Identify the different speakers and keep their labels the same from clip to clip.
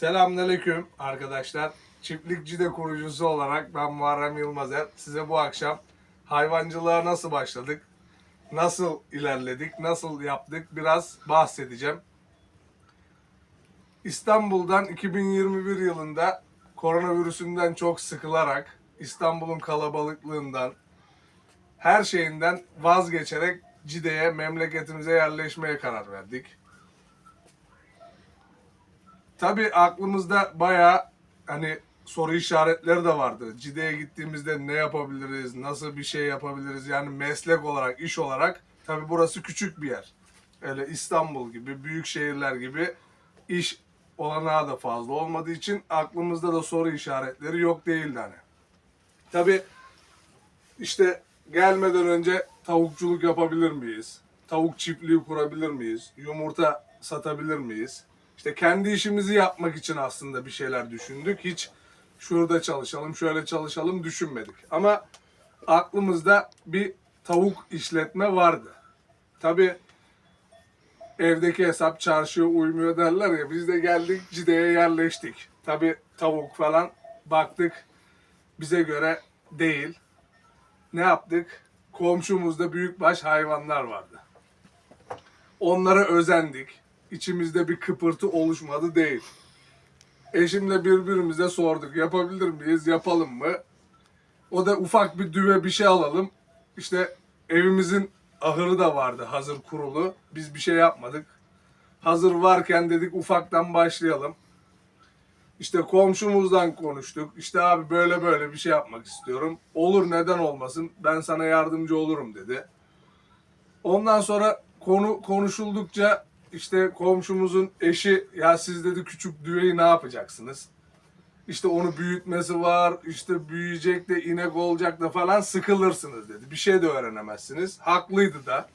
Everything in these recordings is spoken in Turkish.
Speaker 1: Selamünaleyküm arkadaşlar. Çiftlikçi de kurucusu olarak ben Muharrem Yılmazer. Size bu akşam hayvancılığa nasıl başladık, nasıl ilerledik, nasıl yaptık biraz bahsedeceğim. İstanbul'dan 2021 yılında koronavirüsünden çok sıkılarak İstanbul'un kalabalıklığından her şeyinden vazgeçerek Cide'ye, memleketimize yerleşmeye karar verdik. Tabii aklımızda bayağı hani soru işaretleri de vardı. Cide'ye gittiğimizde ne yapabiliriz, nasıl bir şey yapabiliriz yani meslek olarak, iş olarak. Tabii burası küçük bir yer. Öyle İstanbul gibi, büyük şehirler gibi iş olanağı da fazla olmadığı için aklımızda da soru işaretleri yok değildi hani. Tabii işte gelmeden önce tavukçuluk yapabilir miyiz? Tavuk çiftliği kurabilir miyiz? Yumurta satabilir miyiz? İşte kendi işimizi yapmak için aslında bir şeyler düşündük. Hiç şurada çalışalım, şöyle çalışalım düşünmedik. Ama aklımızda bir tavuk işletme vardı. Tabii evdeki hesap çarşıya uymuyor derler ya. Biz de geldik Cide'ye yerleştik. Tabii tavuk falan baktık bize göre değil. Ne yaptık? Komşumuzda büyükbaş hayvanlar vardı. Onlara özendik. İçimizde bir kıpırtı oluşmadı değil. Eşimle birbirimize sorduk. Yapabilir miyiz? Yapalım mı? O da ufak bir düve bir şey alalım. İşte evimizin ahırı da vardı hazır kurulu. Biz bir şey yapmadık. Hazır varken dedik ufaktan başlayalım. İşte komşumuzdan konuştuk. İşte abi böyle böyle bir şey yapmak istiyorum. Olur neden olmasın ben sana yardımcı olurum dedi. Ondan sonra konu konuşuldukça işte komşumuzun eşi ya siz dedi küçük düveyi ne yapacaksınız? İşte onu büyütmesi var, işte büyüyecek de inek olacak da falan sıkılırsınız dedi. Bir şey de öğrenemezsiniz. Haklıydı da.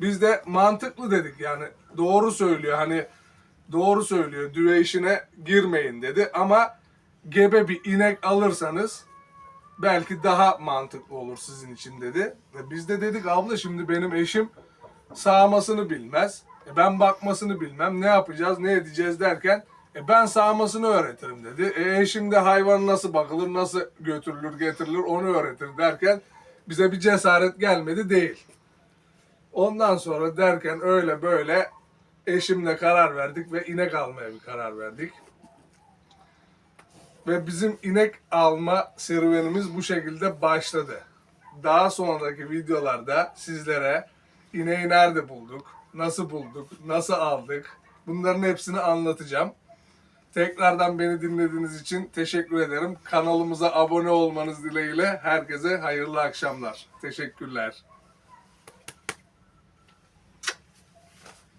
Speaker 1: Biz de mantıklı dedik yani doğru söylüyor hani doğru söylüyor düve işine girmeyin dedi ama gebe bir inek alırsanız belki daha mantıklı olur sizin için dedi. Ve biz de dedik abla şimdi benim eşim sağmasını bilmez. E ben bakmasını bilmem. Ne yapacağız, ne edeceğiz derken e ben sağmasını öğretirim dedi. E eşim hayvan nasıl bakılır, nasıl götürülür, getirilir onu öğretir derken bize bir cesaret gelmedi değil. Ondan sonra derken öyle böyle eşimle karar verdik ve inek almaya bir karar verdik. Ve bizim inek alma serüvenimiz bu şekilde başladı. Daha sonraki videolarda sizlere ineği nerede bulduk, nasıl bulduk, nasıl aldık bunların hepsini anlatacağım. Tekrardan beni dinlediğiniz için teşekkür ederim. Kanalımıza abone olmanız dileğiyle herkese hayırlı akşamlar. Teşekkürler.